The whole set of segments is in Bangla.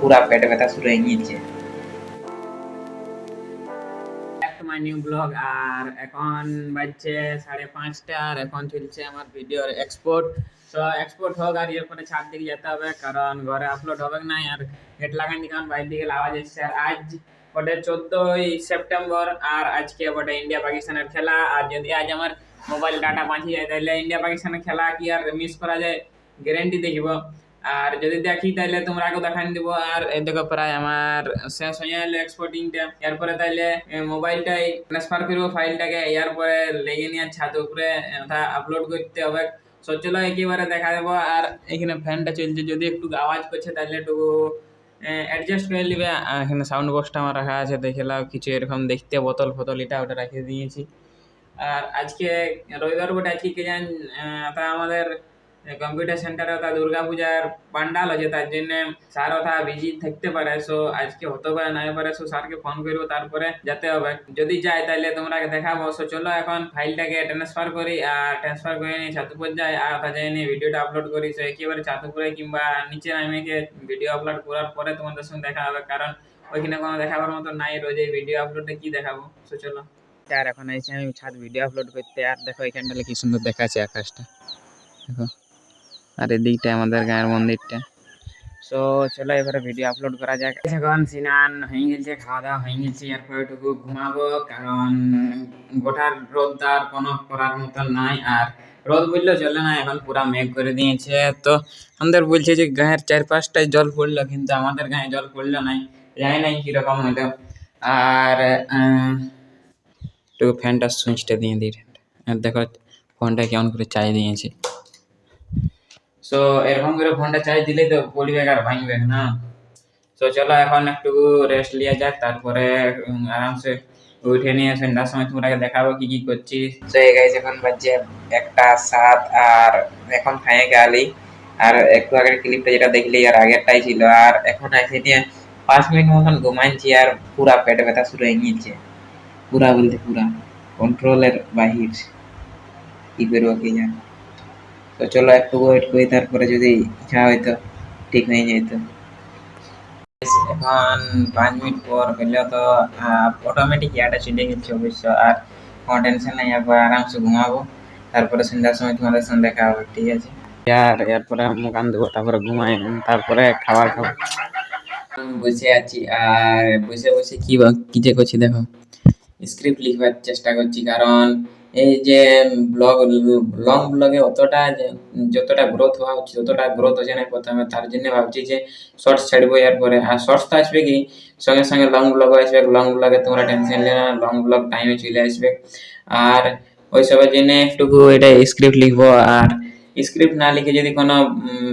পুরা পেট ব্যথা শুরু হয়ে গিয়েছে। নিউ ব্লগ আর এখন বাজছে সাড়ে পাঁচটা, আর এখন চলছে আমার ভিডিওর এক্সপোর্ট তো এক্সপোর্ট হোক আর এরপরে ছাদ দিকে যেতে হবে, কারণ ঘরে আপলোড হবে না আর হেড লাগাইনি কারণ বাইরে দিকে আওয়াজ এসছে। আর আজ বটে চোদ্দই সেপ্টেম্বর, আর আজকে বটে ইন্ডিয়া পাকিস্তানের খেলা। আর যদি আজ আমার মোবাইল ডাটা বাঁচিয়ে যায়, তাহলে ইন্ডিয়া পাকিস্তানের খেলা কি আর মিস করা যায়? গ্যারেন্টি দেখিব। আর যদি দেখি তাহলে তোমরা আগে দেখান দিব। আর দেখো প্রায় আমার শেষ হয়ে গেল এক্সপোর্টিংটা এরপরে তাহলে মোবাইলটাই ট্রান্সফার করব ফাইলটাকে। এরপরে লেগে নিয়ে ছাদ উপরে আপলোড করতে হবে। সো চলো একেবারে দেখা দেবো। আর এখানে ফ্যানটা চলছে। যদি একটু আওয়াজ করছে তাহলে একটু অ্যাডজাস্ট করে নিবে। এখানে সাউন্ড বক্সটা আমার রাখা আছে। দেখে লাও, কিছু এরকম দেখতে বোতল ফোতল এটা ওটা রেখে দিয়েছি। আর আজকে রবিবার বটে, আজকে কে জান তা আমাদের কম্পিউটার সেন্টারে তা দুর্গা পূজার পান্ডাল আছে, তার জন্য স্যার ওটা বিজি থাকতে পারে। সো আজকে হতে পারে, না পারে সো স্যারকে ফোন করব, তারপরে যেতে হবে। যদি যাই তাহলে তোমরা দেখাবো। সো চলো এখন ফাইলটাকে ট্রান্সফার করি, আর ট্রান্সফার করে নিয়ে ছাতুপুর যাই। আর ওটা যাই নিয়ে ভিডিওটা আপলোড করি। সো একেবারে ছাতুপুরে কিংবা নিচে নামে ভিডিও আপলোড করার পরে তোমাদের সঙ্গে দেখা হবে। কারণ ওইখানে কোনো দেখাবার মতো নাই, রোজ ভিডিও আপলোডে কি দেখাবো? সো চলো। আর এখন এসে আমি ছাদ ভিডিও আপলোড করতে, আর দেখো এখানটা কি সুন্দর দেখাচ্ছে আকাশটা। দেখো। আর এদিকটা আমাদের গায়ের মন্দিরটা। সো চলো এবারে ভিডিও আপলোড করা যাক। এখন সিনান হয়ে গেছে খাওয়া দাওয়া হয়ে গেছে এরপর একটু ঘুমাবো কারণ গোটার রোদ আর কোনো করার মতন নাই আর রোদ বললেও চলে না এখন পুরা মেঘ করে দিয়েছে। তো আমাদের বলছে যে গায়ের চার পাঁচটায় জল পড়ল কিন্তু আমাদের গায়ে জল পড়ল নাই জানি নাই কীরকম হলো। আর একটু ফ্যানটা সুইচটা দিয়ে দিই। আর দেখো ফোনটা কেমন করে চাই দিয়েছে। সো এরকম করে ফোনটা চার্জ দিলেই তো পড়বে আর ভাঙবে না। তো চলো এখন একটু রেস্ট লিয়া যাক, তারপরে আরামসে উঠে নিয়ে সন্ধ্যার সময় তোমরাকে দেখাবো কি কি করছি তো এই গাইজ এখন বাজছে একটা সাত আর এখন খাইয়ে গেলি। আর একটু আগের ক্লিপটা যেটা দেখলি আর আগেরটাই ছিল। আর এখন এসে নিয়ে পাঁচ মিনিট মতন ঘুমাইছি আর পুরা পেট ব্যথা শুরু হয়ে গিয়েছে। পুরা বলতে পুরা। কন্ট্রোলের বাহির। কি করব কি জানি। তো চলো একটু ওয়েট করি তারপরে যদি ইচ্ছা হয়তো ঠিক হয়ে যেত এখন পাঁচ মিনিট পর হলেও তো অটোমেটিক ইয়াটা চলে গেছে অবশ্য আর কোনো টেনশন নেই একবার আরামসে ঘুমাবো। তারপরে সন্ধ্যার সময় তোমাদের সঙ্গে দেখা হবে ঠিক আছে? আর এরপরে মুখ আন দেবো তারপরে ঘুমাই তারপরে খাবার খাব। বসে আছি আর বসে বসে কি বা- কি যে করছি দেখো। স্ক্রিপ্ট লিখবার চেষ্টা করছি কারণ এই যে ব্লগ লং ব্লগে অতটা যতটা গ্রোথ হওয়া উচিত ততটা গ্রোথ হচ্ছে না প্রথমে, তার জন্য ভাবছি যে শর্টস ছাড়বো এর পরে। আর শর্টস তো আসবে কি? সঙ্গে সঙ্গে লং ব্লগও আসবে। লং ব্লগে তোমরা টেনশন নিলে না লং ব্লগ টাইমে চলে আসবে। আর ওইসবের জন্য একটুকু এটা স্ক্রিপ্ট লিখব। আর স্ক্রিপ্ট না লিখে যদি কোনো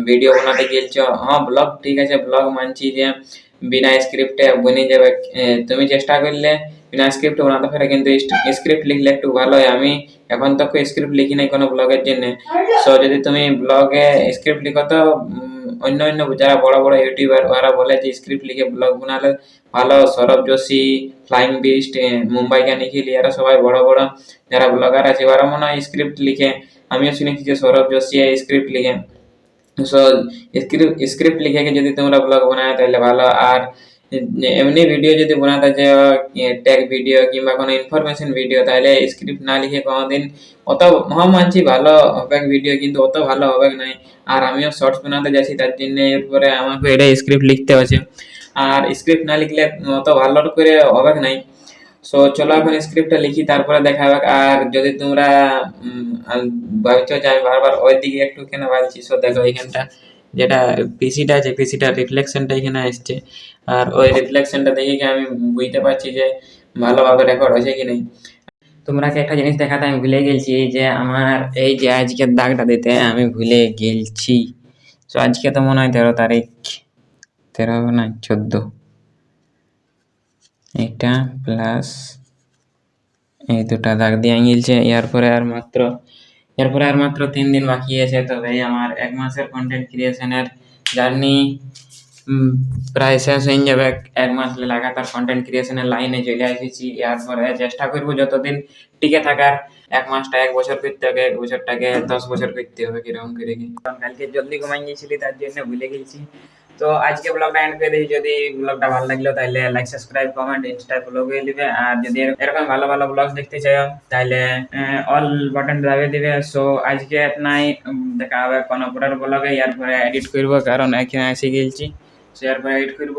ভিডিও বানাতে গেলছো হ্যাঁ ব্লগ ঠিক আছে ব্লগ মানছি যে, বিনা স্ক্রিপ্টে বনে যাবে। তুমি চেষ্টা করলে স্ক্রিপ্ট বানাতে পারে কিন্তু স্ক্রিপ্ট লিখলে একটু ভালো হয়। আমি এখন তো স্ক্রিপ্ট লিখি নাই কোনো ব্লগের জন্য। সো যদি তুমি ব্লগে স্ক্রিপ্ট লিখো তো অন্য অন্য যারা বড় বড় ইউটিউবার ওরা বলে যে স্ক্রিপ্ট লিখে ব্লগ বানালে ভালো। সৌরভ যোশী ফ্লাইং বিস্ট মুম্বাই নিখিল এরা সবাই বড় বড় যারা ব্লগার আছে, ওরা মনে হয় স্ক্রিপ্ট লিখে। আমিও শুনেছি যে সৌরভ যোশী স্ক্রিপ্ট লিখে। সো স্ক্রিপ্ট স্ক্রিপ্ট লিখে যদি তোমরা ব্লগ বানায় তাহলে ভালো। আর এমনি ভিডিও যদি বানাতে যে ট্যাগ ভিডিও কিংবা কোনো ইনফরমেশন ভিডিও তাহলে স্ক্রিপ্ট না লিখে কোনোদিন অত হ্যাঁ মানছি ভালো হবে ভিডিও কিন্তু অত ভালো হবে নাই। আর আমিও শর্টস বানাতে যাচ্ছি, তার জন্য এরপরে আমাকে এটা স্ক্রিপ্ট লিখতে হচ্ছে আর স্ক্রিপ্ট না লিখলে অত ভালো করে হবে নাই। সো চলো এখন স্ক্রিপ্টটা লিখি, তারপরে দেখা হবে আর যদি তোমরা ভাবছ যে আমি বারবার ওই দিকে একটু কেন বলছি সো দেখো এখানটা যেটা পিসিটা আছে পিসিটা রিফ্লেকশনটা এখানে আসছে। আর ওই রিফ্লেকশনটা দেখে আমি বুঝতে পারছি যে ভালোভাবে রেকর্ড হয়েছে কি নেই? তোমরাকে একটা জিনিস দেখাতে আমি ভুলে গেছি যে আমার এই যে আজকের দাগটা দিতে আমি ভুলে গেলছি তো আজকে তো মনে হয় তেরো তারিখ। তেরো না, চোদ্দ। এটা প্লাস এই দুটা দাগ দিয়ে গেলছে। এরপরে আর মাত্র এরপরে আর মাত্র তিন দিন বাকি আছে তবে আমার এক মাসের কন্টেন্ট ক্রিয়েশনের জার্নি প্রায় শেষ হয়ে যাবে। এক মাস লাগাতার কন্টেন্ট ক্রিয়েশনের লাইনে চলে এসেছি। এরপরে চেষ্টা করব যতদিন টিকে থাকার। এক মাসটা এক বছর করতে হবে, এক বছরটাকে দশ বছর করতে হবে, কীরকম করে। কালকে জলদি ঘুমাই গিয়েছিলি তার জন্য ভুলে গেছি। তো আজকে ব্লগটা এন্ড করে দিই। যদি ব্লগটা ভালো লাগল তাহলে like subscribe comment insta follow দিবে। আর যদি এরকম ভালো ভালো ব্লগ দেখতে চাও তাহলে অল বাটন দাবিয়ে দিবে। সো আজকে নাই দেখা হবে কোনো পরের ব্লগে পরে এডিট করব, কারণ এখানে এসে গেছি সো এরপরে এডিট করব।